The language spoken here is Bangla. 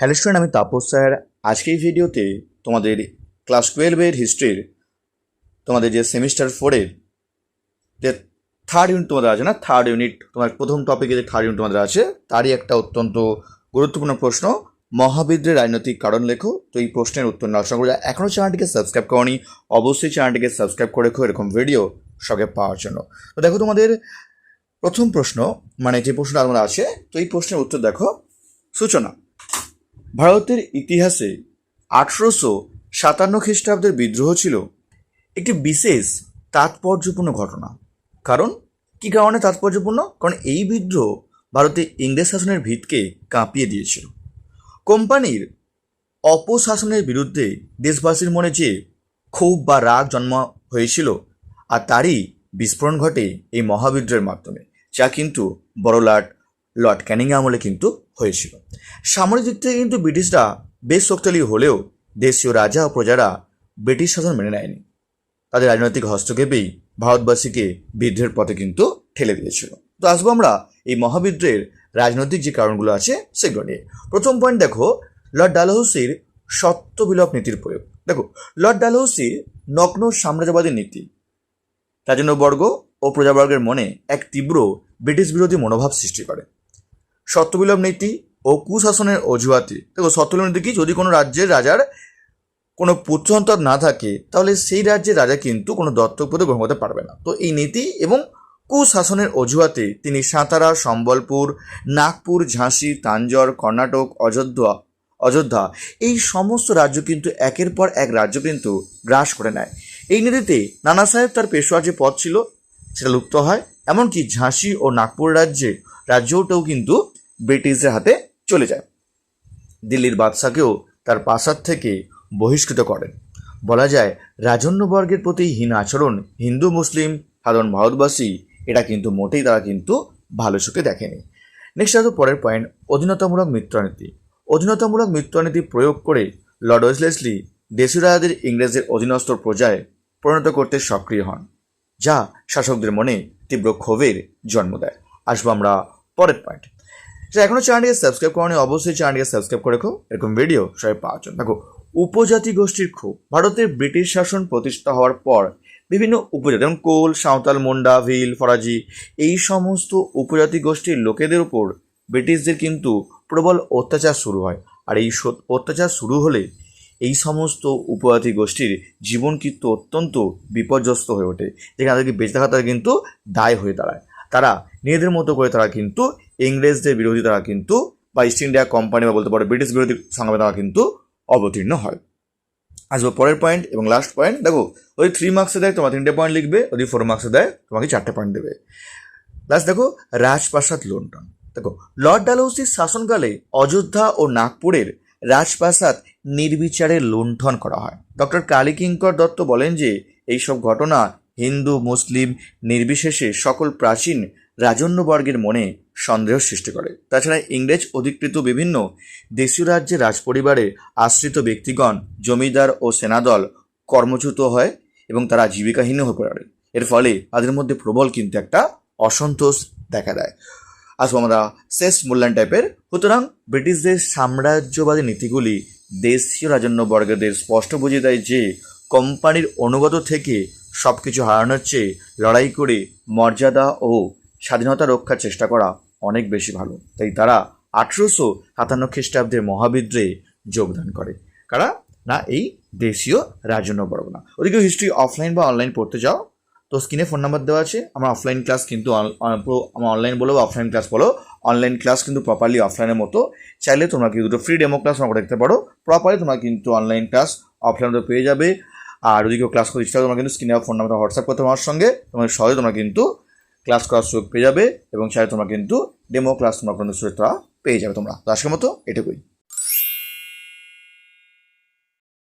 হ্যালো স্টুডেন্ট আমি তাপস স্যার। আজকে এই ভিডিওতে তোমাদের ক্লাস টুয়েলভের হিস্ট্রির তোমাদের যে সেমিস্টার ফোরের যে থার্ড ইউনিট তোমাদের আছে না থার্ড ইউনিট তোমার প্রথম টপিকে যে থার্ড ইউনিট তোমাদের আছে, তারই একটা অত্যন্ত গুরুত্বপূর্ণ প্রশ্ন। মহাবিদ্রের রাজনৈতিক কারণ লেখো, তো এই প্রশ্নের উত্তর না আশা করি এখনও চ্যানেলটিকে সাবস্ক্রাইব করনি, অবশ্যই চ্যানেলটিকে সাবস্ক্রাইব করে রেখো, এরকম ভিডিও সঙ্গে পাওয়ার জন্য। তো দেখো তোমাদের প্রথম প্রশ্ন মানে যে প্রশ্নটা আমার আছে, তো এই প্রশ্নের উত্তর দেখো। সূচনা। ভারতের ইতিহাসে আঠেরোশো সাতান্ন খ্রিস্টাব্দের বিদ্রোহ ছিল একটি বিশেষ তাৎপর্যপূর্ণ ঘটনা। কারণ, কি কারণে তাৎপর্যপূর্ণ? কারণ এই বিদ্রোহ ভারতে ইংরেজ শাসনের ভিতকে কাঁপিয়ে দিয়েছিল। কোম্পানির অপশাসনের বিরুদ্ধে দেশবাসীর মনে যে ক্ষোভ বা রাগ জন্ম হয়েছিল, আর তারই বিস্ফোরণ ঘটে এই মহাবিদ্রোহের মাধ্যমে, যা কিন্তু বড়লাট লর্ড ক্যানিং আমলে কিন্তু হয়েছিল। সামরিক দিক থেকে কিন্তু ব্রিটিশরা বেশ শক্তিশালী হলেও দেশীয় রাজা ও প্রজারা ব্রিটিশ শাসন মেনে নেয়নি। তাদের রাজনৈতিক হস্তক্ষেপেই ভারতবাসীকে বিদ্রোহের পথে কিন্তু ঠেলে দিয়েছিল। তো আসব আমরা এই মহাবিদ্রোহের রাজনৈতিক যে কারণগুলো আছে সেগুলো নিয়ে। প্রথম পয়েন্ট দেখো, লর্ড ডালহৌসির সত্য বিলোপ নীতির প্রয়োগ। দেখো, লর্ড ডালহৌসির নগ্ন সাম্রাজ্যবাদী নীতি। রাজন্যবর্গ ও প্রজাবর্গের মনে এক তীব্র ব্রিটিশ বিরোধী মনোভাব সৃষ্টি করে। সত্যবিলোপ নীতি ও কুশাসনের অজুহাতে। দেখো সত্যবিলোপ নীতি কি? যদি কোনো রাজ্যের রাজার কোনো পুত্র সন্তান না থাকে, তাহলে সেই রাজ্যের রাজা কিন্তু কোনো দত্তক পদে গ্রহণ করতে পারবে না। তো এই নীতি এবং কুশাসনের অজুহাতে তিনি সাঁতারা, সম্বলপুর, নাগপুর, ঝাঁসি, তাঞ্জর, কর্ণাটক, অযোধ্যা অযোধ্যা, এই সমস্ত রাজ্য কিন্তু একের পর এক রাজ্য কিন্তু গ্রাস করে নেয়। এই নীতিতে নানা সাহেব তার পেশোয়ার যে পদ ছিল, সেটা লুপ্ত হয়। এমনকি ঝাঁসি ও নাগপুর রাজ্যে, রাজ্যটাও কিন্তু ব্রিটিশদের হাতে চলে যায়। দিল্লির বাদশাকেও তার প্রাসাদ থেকে বহিষ্কৃত করেন। বলা যায়, রাজন্যবর্গের প্রতি হীন আচরণ হিন্দু, মুসলিম, সাধারণ ভারতবাসী, এটা কিন্তু মোটেই তারা কিন্তু ভালো চোখে দেখেনি। নেক্সট আসব পরের পয়েন্ট অধীনতামূলক মিত্রনীতি। অধীনতামূলক মিত্রনীতি প্রয়োগ করে লর্ড ওয়েসলেসলি দেশীয় রাজাদের ইংরেজদের অধীনস্থ প্রজায় পরিণত করতে সক্রিয় হন, যা শাসকদের মনে তীব্র ক্ষোভের জন্ম দেয়। আসব আমরা পরের পয়েন্ট যা এখনও চ্যানেলটিকে সাবস্ক্রাইব করেনি, অবশ্যই চ্যানেলটিকে সাবস্ক্রাইব করে এরকম ভিডিও সবাই পাওয়ার জন্য। দেখো, উপজাতি গোষ্ঠীর ক্ষোভ ভারতের ব্রিটিশ শাসন প্রতিষ্ঠা হওয়ার পর বিভিন্ন উপজাতি, যেমন কোল, সাঁওতাল, মুন্ডা, ভিল, ফরাজি, এই সমস্ত উপজাতি গোষ্ঠীর লোকেদের উপর ব্রিটিশদের কিন্তু প্রবল অত্যাচার শুরু হয়। আর এই অত্যাচার শুরু হলে এই সমস্ত উপজাতি গোষ্ঠীর জীবন কিন্তু অত্যন্ত বিপর্যস্ত হয়ে ওঠে। যেখানে তাদেরকে বেঁচে থাকা তারা কিন্তু দায় হয়ে দাঁড়ায়। তারা নিজেদের মতো করে তারা কিন্তু ইংরেজদের বিরোধী তারা কিন্তু বা ইস্ট ইন্ডিয়া কোম্পানি বা বলতে পারো ব্রিটিশ বিরোধী সংগ্রামে তারা কিন্তু অবতীর্ণ হয়। আসব পরের পয়েন্ট এবং লাস্ট পয়েন্ট দেখো, ওই থ্রি মার্কসে দেয়, তোমার তিনটে পয়েন্ট লিখবে যদি ফোর মার্কসে দেয়, তোমাকে চারটে পয়েন্ট দেবে। লাস্ট দেখো, রাজপ্রাসাদ লুণ্ঠন দেখো লর্ড ডালহৌসির শাসনকালে অযোধ্যা ও নাগপুরের রাজপ্রাসাদ নির্বিচারে লুণ্ঠন করা হয়। ডক্টর কালীকিঙ্কর দত্ত বলেন যে, এইসব ঘটনা হিন্দু, মুসলিম নির্বিশেষে সকল প্রাচীন রাজন্যবর্গের মনে সন্দেহ সৃষ্টি করে। তাছাড়া ইংরেজ অধিকৃত বিভিন্ন দেশীয় রাজ্যের রাজপরিবারে আশ্রিত ব্যক্তিগণ, জমিদার ও সেনাদল কর্মচ্যুত হয় এবং তারা জীবিকাহীন হয়ে পড়ে। এর ফলে তাদের মধ্যে প্রবল কিন্তু একটা অসন্তোষ দেখা দেয়। আসব আমরা শেষ মূল্যায়ন টাইপের সুতরাং ব্রিটিশদের সাম্রাজ্যবাদী নীতিগুলি দেশীয় রাজন্যবর্গদের স্পষ্ট বুঝিয়ে দেয় যে, কোম্পানির অনুগত থেকে সব কিছু হারানোর চেয়ে লড়াই করে মর্যাদা ও স্বাধীনতা রক্ষার চেষ্টা করা অনেক বেশি ভালো। তাই তারা আঠেরোশো সাতান্ন খ্রিস্টাব্দের মহাবিদ্রোহে যোগদান করে। কারা? না, এই দেশীয় রাজন্যবর্গ না ওদিকে হিস্ট্রি অফলাইন বা অনলাইন পড়তে যাও। তো স্ক্রিনে ফোন নাম্বার দেওয়া আছে। আমার অফলাইন ক্লাস কিন্তু আমার অনলাইন বলো বা অফলাইন ক্লাস বলো অনলাইন ক্লাস কিন্তু প্রপারলি অফলাইনের মতো। চাইলে তোমরা কিন্তু দুটো ফ্রি ডেমো ক্লাস তোমরা দেখতে পারো। প্রপারলি তোমরা কিন্তু অনলাইন ক্লাস অফলাইন পেয়ে যাবে। আর ওদিকে ক্লাস করতে ইচ্ছা তোমরা কিন্তু স্ক্রিনে ফোন নাম্বার হোয়াটসঅ্যাপ করতে আমার সঙ্গে। তোমার সহজে তোমরা কিন্তু ক্লাস করার সুযোগ পেয়ে যাবে এবং সেটা তোমরা কিন্তু ডেমো ক্লাস তোমরা কোনো সুযোগ পেয়ে যাবে তোমরা। আজকের মতো এটুকুই।